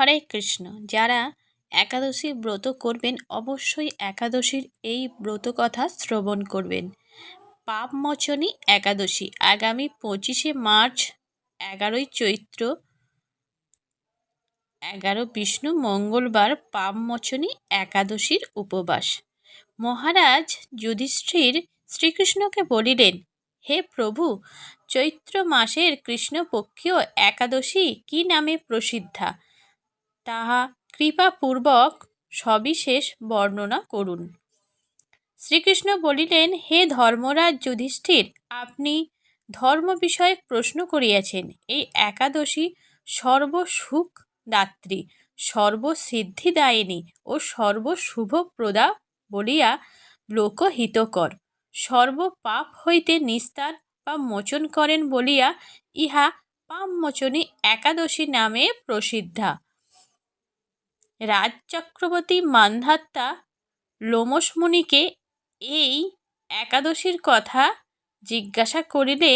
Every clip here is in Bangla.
হরে কৃষ্ণ। যারা একাদশী ব্রত করবেন, অবশ্যই একাদশীর এই ব্রত কথা শ্রবণ করবেন। পাপমোচনী একাদশী, আগামী পঁচিশে মার্চ, এগারোই চৈত্র, এগারো বিষ্ণু, মঙ্গলবার পাপমোচনী একাদশীর উপবাস। মহারাজ যুধিষ্ঠির শ্রীকৃষ্ণকে বলিলেন, হে প্রভু, চৈত্র মাসের কৃষ্ণপক্ষীয় একাদশী কি নামে প্রসিদ্ধা? তাহা কৃপাপূর্বক সবিশেষ বর্ণনা করুন। শ্রীকৃষ্ণ বলিলেন, হে ধর্মরাজ যুধিষ্ঠির, আপনি ধর্ম বিষয়ক প্রশ্ন করিয়াছেন। এই একাদশী সর্বসুখ দাত্রী, সর্বসিদ্ধিদায়িনী ও সর্বশুভপ্রদা বলিয়া লোকহিতকর। সর্বপাপ হইতে নিস্তার বা মোচন করেন বলিয়া ইহা পাপমোচনী একাদশী নামে প্রসিদ্ধা। রাজচক্রবর্তী মান্ধাত্তা লোমসমুনিকে এই একাদশীর কথা জিজ্ঞাসা করিলে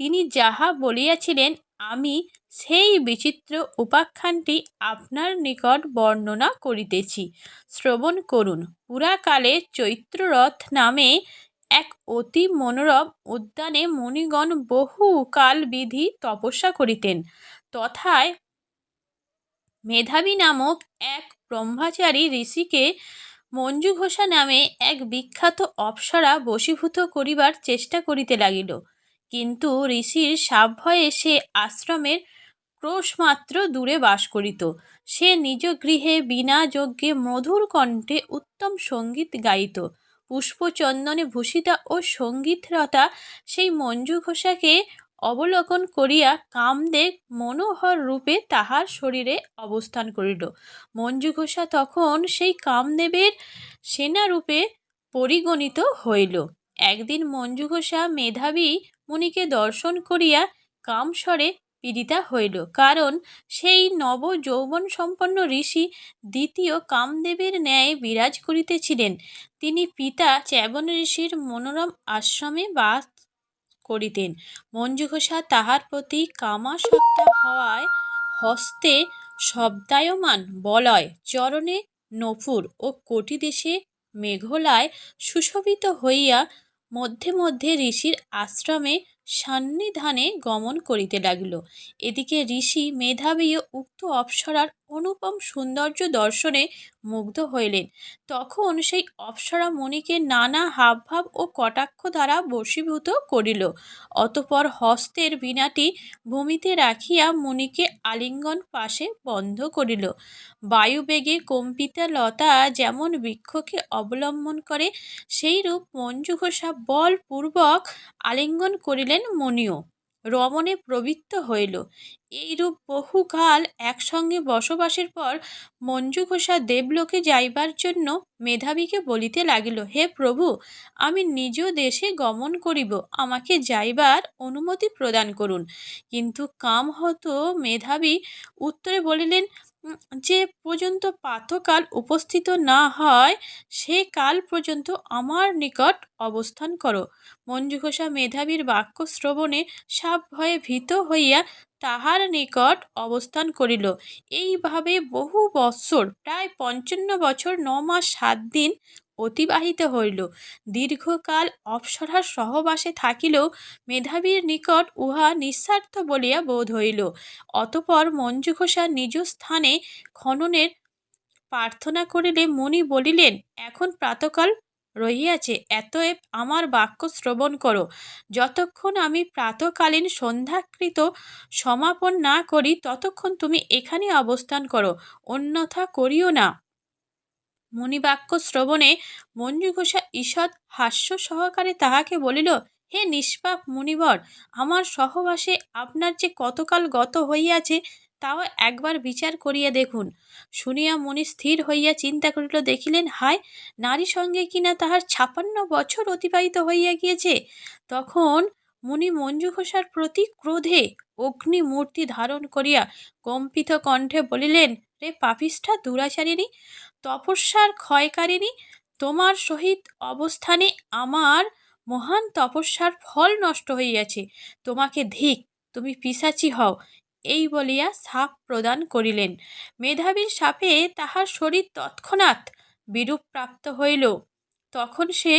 তিনি যাহা বলিয়াছিলেন, আমি সেই বিচিত্র উপাখ্যানটি আপনার নিকট বর্ণনা করিতেছি। শ্রবণ করুন, পুরাকালে চৈত্ররথ নামে এক অতি মনোরম উদ্যানে মুনিগণ বহু কাল বিধি তপস্যা করিতেন। তথায় মেধাবী নামক এক ব্রহ্মচারী ঋষিকে মঞ্জু ঘোষা নামে এক বিখ্যাত অপ্সরা বশীভূত করিবার চেষ্টা করিতে লাগিল। কিন্তু ঋষির সাভয়ে সে আশ্রমের ক্রোশমাত্র দূরে বাস করিত। সে নিজ গৃহে বিনা যজ্ঞে মধুর কণ্ঠে উত্তম সংগীত গাইত। পুষ্পচন্দনে ভূষিতা ও সঙ্গীতরতা সেই মঞ্জু ঘোষাকে অবলোকন করিয়া কামদেব মনোহর রূপে তাহার শরীরে অবস্থান করিল। মঞ্জু ঘোষা তখন সেই কামদেবের সেনারূপে পরিগণিত হইল। একদিন মঞ্জু ঘোষা মেধাবী মুনিকে দর্শন করিয়া কামস্বরে পীড়িতা হইল। কারণ সেই নব যৌবন সম্পন্ন ঋষি দ্বিতীয় কামদেবের ন্যায় বিরাজ করিতেছিলেন। তিনি পিতা চ্যাবন ঋষির মনোরম আশ্রমে বাস করিতেন। মঞ্জু ঘোষা তাহার প্রতি কামাসক্তা হওয়ায় হস্তে শব্দায়মান বলয়, চরণে নপুর ও কটিদেশে মেঘলায় সুশোভিত হইয়া মধ্যে মধ্যে ঋষির আশ্রমে সান্নিধানে গমন করিতে লাগিল। এদিকে ঋষি মেধাবী উক্ত অপ্সরার অনুপম সৌন্দর্য দর্শনে মুগ্ধ হইলেন। তখন সেই অপ্সরা মণিকে নানা হাবভাব ও কটাক্ষ দ্বারা বশীভূত করিল। অতপর হস্তের বীণাটি ভূমিতে রাখিয়া মুনিকে আলিঙ্গন পাশে বন্ধ করিল। বায়ুবেগে কম্পিতা লতা যেমন বৃক্ষকে অবলম্বন করে, সেইরূপ মঞ্জু ঘোষা বলপূর্বক আলিঙ্গন করিলেন মণিও। রমণে প্রবৃত্ত হইল। এইরূপ বহুকাল একসঙ্গে বসবাসের পর মঞ্জু ঘোষা দেবলোকে যাইবার জন্য মেধাবীকে বলিতে লাগিল, হে প্রভু, আমি নিজ দেশে গমন করিব, আমাকে যাইবার অনুমতি প্রদান করুন। কিন্তু কাম হতো মেধাবী উত্তরে বলিলেন যে পর্যন্ত পাথকাল উপস্থিত না হয়, সে কাল পর্যন্ত আমার নিকট অবস্থান করো। মঞ্জু ঘোষা মেধাবীর বাক্য শ্রবণে সাপ ভয়ে ভীত হইয়া তাহার নিকট অবস্থান করিল। এইভাবে বহু বৎসর, প্রায় পঞ্চান্ন বছর, ন মাস, সাত দিন অতিবাহিত হইল। দীর্ঘকাল অপ্সরার সহবাসে থাকিলেও মেধাবীর নিকট উহা নিঃস্বার্থ বলিয়া বোধ হইল। অতপর মঞ্জু ঘোষা নিজ স্থানে খননের প্রার্থনা করিলে মুনি বলিলেন, এখন প্রাতকাল রহিয়াছে, এতএব আমার বাক্য শ্রবণ করো। যতক্ষণ আমি প্রাতকালীন সন্ধ্যাকৃত সমাপন না করি, ততক্ষণ তুমি এখানে অবস্থান করো। অন্যথা করিও না। মুনিবাক্য শ্রবণে মঞ্জু ঘোষা ঈষৎ হাস্য সহকারে তাহাকে বলিল, হে নিষ্পাপ মুনিবর, আমার সহবাসে আপনার যে কতকাল গত হইয়াছে, তাও একবার বিচার করিয়া দেখুন। শুনিয়া মুনি স্থির হইয়া চিন্তা করিল, দেখিলেন, হায়, নারী সঙ্গে কিনা তাহার ছাপান্ন বছর অতিবাহিত হইয়া গিয়েছে? তখন মুনি মঞ্জু ঘোষার প্রতি ক্রোধে অগ্নি মূর্তি ধারণ করিয়া কম্পিত কণ্ঠে বলিলেন, রে পাপিষ্ঠা দুরাচারিণী, তপস্যার ক্ষয়কারিণী, তোমার সহিত অবস্থানে আমার মহান তপস্যার ফল নষ্ট হইয়াছে। তোমাকে ধিক, তুমি পিসাচি হও। এই বলিয়া সাপ প্রদান করিলেন। মেধাবীর সাপে তাহার শরীর তৎক্ষণাৎ বিরূপ প্রাপ্ত হইল। তখন সে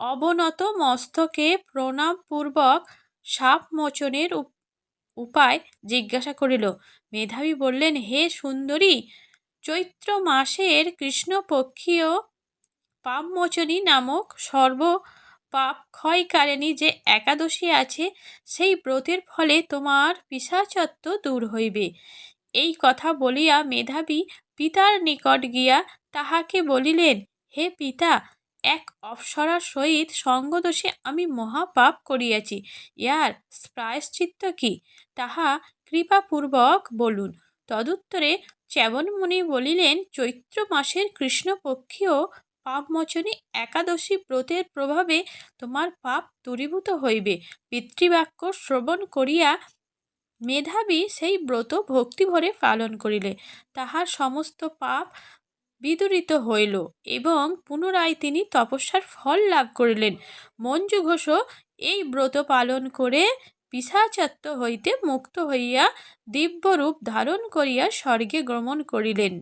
অবনত মস্তকে প্রণামপূর্বক সাপ মোচনের উপায় জিজ্ঞাসা করিল। মেধাবী বললেন, হে সুন্দরী, চৈত্র মাসের কৃষ্ণপক্ষীয় পাপমোচনী নামক সর্ব পাপ ক্ষয়কারিণী যে একাদশী আছে, সেই ব্রতের ফলে তোমার পিশাচত্ব দূর হইবে এই কথা বলিয়া মেধাবী পিতার নিকট গিয়া তাহাকে বলিলেন, হে পিতা এক অপ্সরার সহিত সঙ্গদোষে আমি মহাপাপ করিয়াছি। ইয়ার প্রায়শ্চিত্ত কি? তাহা কৃপাপূর্বক বলুন। তদুত্তরে চ্যবনমুনি বলিলেন, চৈত্র মাসের কৃষ্ণপক্ষীয় পাপমোচনী একাদশী ব্রতের প্রভাবে তোমার পাপ দূরীভূত হইবে। পিতৃবাক্য শ্রবণ করিয়া মেধাবী সেই ব্রত ভক্তিভরে পালন করিলে। তাহার সমস্ত পাপ বিদূরিত হইল এবং পুনরায় তিনি তপস্যার ফল লাভ করিলেন। মঞ্জু ঘোষও এই ব্রত পালন করে পিশাচত্ব হইতে মুক্ত হইয়া দিব্যরূপ ধারণ করিয়া স্বর্গে গমন করিলেন।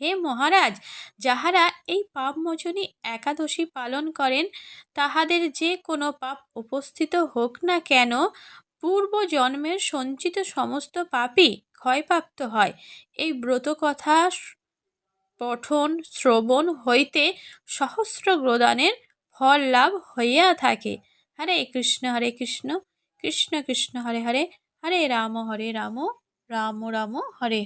হে মহারাজ, যাহারা এই পাপমোচনী একাদশী পালন করেন, তাহাদের যে কোনো পাপ উপস্থিত হোক না কেন, পূর্ব জন্মের সঞ্চিত সমস্ত পাপই ক্ষয়প্রাপ্ত হয়। এই ব্রত কথা পঠন শ্রবণ হইতে সহস্র গ্রদানের ফল লাভ হইয়া থাকে। হরে কৃষ্ণ হরে কৃষ্ণ কৃষ্ণ কৃষ্ণ, হরে হরে হরে রাম হরে রাম রাম রাম হরে।